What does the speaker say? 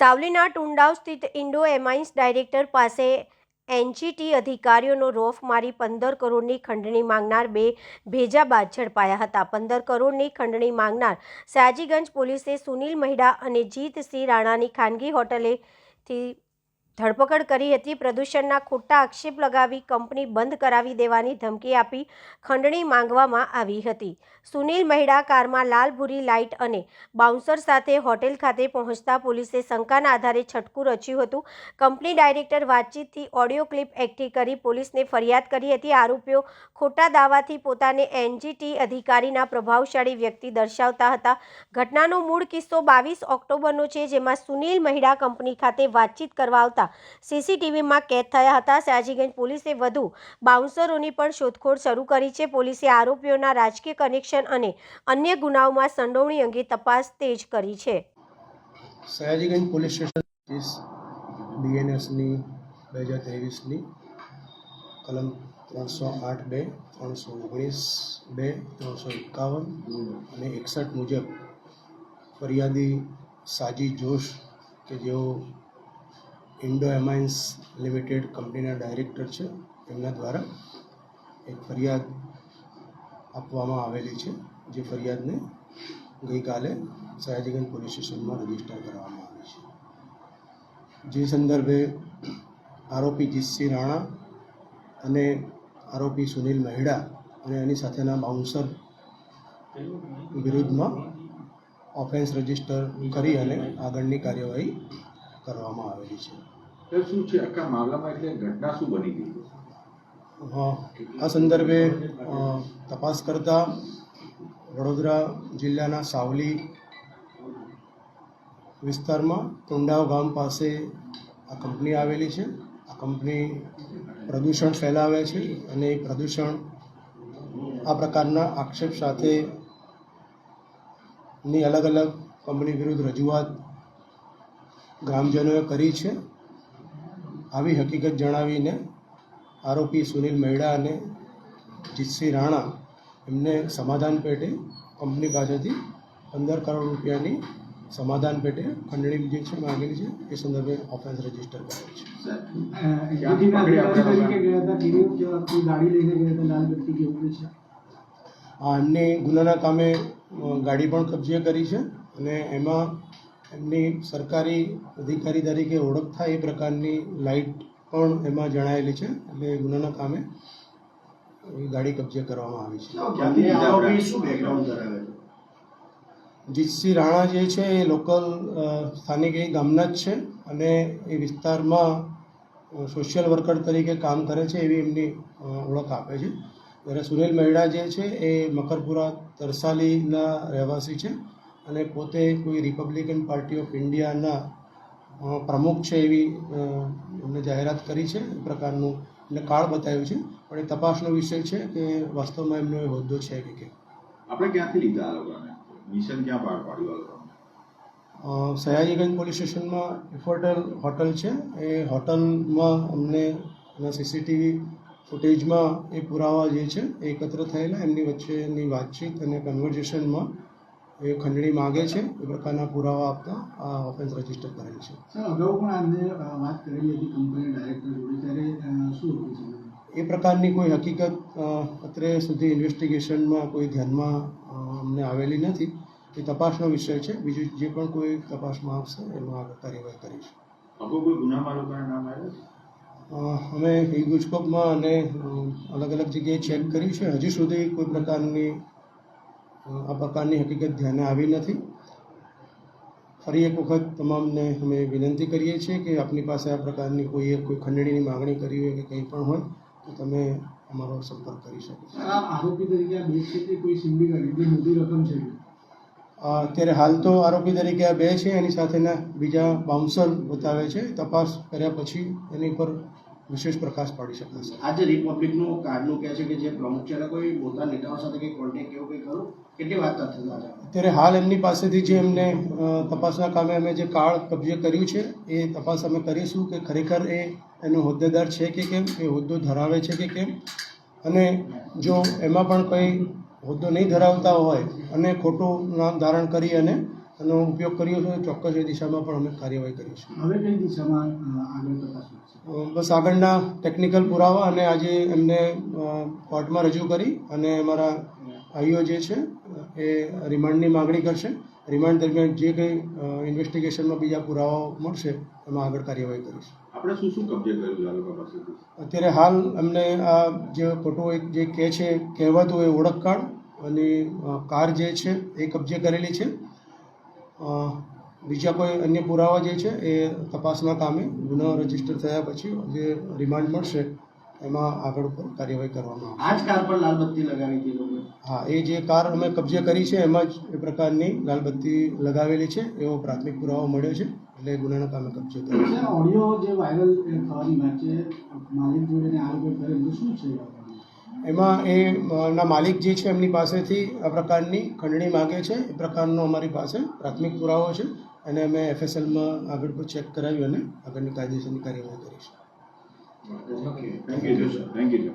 સાવલીના ટુંડાવ સ્થિત Indo amines director પાસે NGT અધિકારીઓનો રોફ મારી પંદર કરોડની ખંડણી માંગનાર બે ભેજા બાદ ઝડપાયા હતા. પંદર કરોડની ખંડણી માંગનાર સયાજીગંજ પોલીસે સુનિલ મહેડા અને જીતસિંહ રાણાની ખાનગી હોટલેથી ધરપકડ કરી હતી. પ્રદૂષણના ખોટા આક્ષેપ લગાવી કંપની બંધ કરાવી દેવાની ધમકી આપી ખંડણી માંગવામાં આવી હતી. સુનિલ મહેડા કારમાં લાલ ભૂરી લાઇટ અને બાઉન્સર સાથે હોટેલ ખાતે પહોંચતા પોલીસે શંકાના આધારે છટકું રચ્યું હતું. કંપની ડાયરેક્ટર વાતચીતથી ઓડિયો ક્લિપ એકઠી કરી પોલીસને ફરિયાદ કરી હતી. આરોપીઓ ખોટા દાવાથી પોતાને એનજીટી અધિકારીના પ્રભાવશાળી વ્યક્તિ દર્શાવતા હતા. ઘટનાનો મૂળ કિસ્સો બાવીસ ઓક્ટોબરનો છે, જેમાં સુનિલ મહિડા કંપની ખાતે વાતચીત કરવા આવતા સીસીટીવીમાં કેદ થયા હતા. સાજીગંજ પોલીસે વધુ બાઉન્સરોની પણ શોધખોળ શરૂ કરી છે. પોલીસે આરોપીઓના રાજકીય કનેક્શન અને અન્ય ગુનાઓમાં સંડોવણી અંગે તપાસ તેજ કરી છે. સયાજીગંજ પોલીસ સ્ટેશન બીએનએસની બે હજાર ત્રેવીસની કલમ ત્રણસો આઠ બે, ત્રણસો ઓગણીસ બે, ત્રણસો એકાવન અને એકસઠ મુજબ ફરિયાદી સાજી જોશ કે જેઓ ઇન્ડો એમાઇન્સ લિમિટેડ કંપનીના ડાયરેક્ટર છે. તેમના દ્વારા એક ફરિયાદ આપવામાં આવેલી છે, જે ફરિયાદને ગઈકાલે સયાજીગંજ પોલીસ સ્ટેશનમાં રજિસ્ટર કરવામાં આવી છે. જે સંદર્ભે આરોપી જીતસિંહ રાણા અને આરોપી સુનિલ મહેડા અને એની સાથેના બાઉન્સર વિરુદ્ધમાં ઓફેન્સ રજિસ્ટર કરી અને આગળની કાર્યવાહી કરવામાં આવેલી છે. શું છે? આખા મામલામાં એટલે ઘટના શું બની ગઈ? આ સંદર્ભે તપાસ કરતા વડોદરા જિલ્લાના સાવલી વિસ્તારમાં કુંડાવ ગામ પાસે આ કંપની આવેલી છે. આ કંપની પ્રદૂષણ ફેલાવે છે અને પ્રદૂષણ આ પ્રકારના આક્ષેપ સાથે ની અલગ અલગ કંપની વિરુદ્ધ રજૂઆત ગ્રામજનોએ કરી છે. આવી હકીકત જણાવીને આરોપી સુનિલ મહેડા અને જીતસિંહ રાણા એમને સમાધાન પેટે કંપની પાસેથી પંદર કરોડ રૂપિયાની સમાધાન પેટે ખંડણી જે છે માંગેલી છે એ સંદર્ભે ઓફેન્સ રજિસ્ટર કરેલ છે. હા એમની ગુનાના કામે ગાડી પણ કબજે કરી છે અને એમાં એમની સરકારી અધિકારી તરીકે ઓળખ થાય એ પ્રકારની લાઇટ પણ એમાં જણાયેલી છે. એટલે ગુનાના કામે એ ગાડી કબજે કરવામાં આવી છે. જીતસિંહ રાણા જે છે એ લોકલ સ્થાનિક એ ગામના જ છે અને એ વિસ્તારમાં સોશિયલ વર્કર તરીકે કામ કરે છે એવી એમની ઓળખ આપે છે. જ્યારે સુનિલ મહેડા જે છે એ મકરપુરા તરસાલીના રહેવાસી છે. અને પોતે કોઈ રિપબ્લિકન પાર્ટી ઓફ ઇન્ડિયાના પ્રમુખ છે એવી એમને જાહેરાત કરી છે એ પ્રકારનું એમને કાર્ડ બતાવ્યું છે. પણ એ તપાસનો વિષય છે કે વાસ્તવમાં એમનો એ હોદ્દો છે કે કેમ? આપણે ક્યાંથી લીધા આ લોકોને? મિશન ક્યાં પાર પાડ્યું સયાજીગંજ પોલીસ સ્ટેશનમાં ઇફોર્ટલ હોટલ છે. એ હોટલમાં અમને એના સીસીટીવી ફૂટેજમાં એ પુરાવા જે છે એ એકત્ર થયેલા. એમની વચ્ચેની વાતચીત અને કન્વર્ઝેશનમાં એ ખંડણી માગે છે એ પ્રકારના પુરાવા આપતા આ ઓફેન્સ રજિસ્ટર કરેલ છે. અગાઉ પણ આમને વાત કરેલી હતી કંપની ડાયરેક્ટર જોડે ત્યારે શું હતું એ પ્રકારની કોઈ હકીકત અત્રે સુધી ઇન્વેસ્ટિગેશનમાં કોઈ ધ્યાનમાં અમને આવેલી નથી. એ તપાસનો વિષય છે. બીજું જે પણ કોઈ તપાસમાં આવશે એમાં આગળ કાર્યવાહી કરીશું. અમે હિગુજકોપમાં ગુજકોપમાં અને અલગ અલગ જગ્યાએ ચેક કર્યું છે. હજી સુધી કોઈ પ્રકારની આ પ્રકારની હકીકત ધ્યાને આવી નથી. ફરી એક વખત તમામને અમે વિનંતી કરીએ છીએ કે આપની પાસે આ પ્રકારની કોઈ કોઈ ખંડણીની માગણી કરી હોય કે કંઈ પણ હોય તો તમે અમારો સંપર્ક કરી શકો છો. આરોપી તરીકે આ બે છે તે કોઈ એટલી મોટી રકમ છે? અત્યારે હાલ તો આરોપી તરીકે આ બે છે એની સાથેના બીજા બાઉન્સર બતાવે છે. તપાસ કર્યા પછી એની પર વિશેષ પ્રકાશ પાડી શકાશે આજે રિપબ્લિકનું કાર્ડનું કહે છે કે જે પ્રમુખ છે કોઈ મોટા નેતાઓ સાથે કંઈ કોન્ટેક્ટ કેવું કંઈ ખરું? કેટલી વાત થતી અત્યારે હાલ એમની પાસેથી જે એમને તપાસના કામે અમે જે કાર્ડ કબજે કર્યું છે એ તપાસ અમે કરીશું કે ખરેખર એ એનો હોદ્દેદાર છે કે કેમ એ હોદ્દો ધરાવે છે કે કેમ? અને જો એમાં પણ કંઈ હોદ્દો નહીં ધરાવતા હોય અને ખોટું નામ ધારણ કરી અને એનો ઉપયોગ કર્યો છે ચોક્કસ એ દિશામાં પણ અમે કાર્યવાહી કરીશું હવે કઈ દિશામાં આગળ તપાસ બસ આગળના ટેકનિકલ પુરાવા અને આજે એમને કોર્ટમાં રજૂ કરી અને અમારા ભાઈઓ જે છે એ રિમાન્ડની માગણી કરશે. રિમાન્ડ દરમિયાન જે કંઈ ઇન્વેસ્ટિગેશનમાં બીજા પુરાવાઓ મળશે એમાં આગળ કાર્યવાહી કરીશું. આપણે શું શું કબજે કર્યું અત્યારે હાલ અમને આ જે ખોટું એક જે કહે છે કહેવાતું એ ઓળખ કાર્ડ અને કાર જે છે એ કબજે કરેલી છે. બીજા કોઈ અન્ય પુરાવા જે છે એ તપાસના કામે ગુનો રજિસ્ટર થયા પછી જે રિમાન્ડ મળશે એમાં આગળ ઉપર કાર્યવાહી કરવામાં આ જ કાર પર લાલબત્તી લગાવી હતી હા એ જે કાર અમે કબજે કરી છે એમાં જ એ પ્રકારની લાલબત્તી લગાવેલી છે એવો પ્રાથમિક પુરાવો મળ્યો છે એટલે ગુનાના કામે કબજે કર્યો છે. ઓડિયો જે વાયરલ થવાની વાત છે માલિક જોડે ને કરેલું શું છે? એમાં એના માલિક જે છે એમની પાસેથી આ પ્રકારની ખંડણી માગે છે. એ પ્રકારનો અમારી પાસે પ્રાથમિક પુરાવો છે અને અમે એફએસએલમાં આગળ પર ચેક કરાવી અને આગળની કાયદેસરની કાર્યવાહી કરીશું. Thank you thank you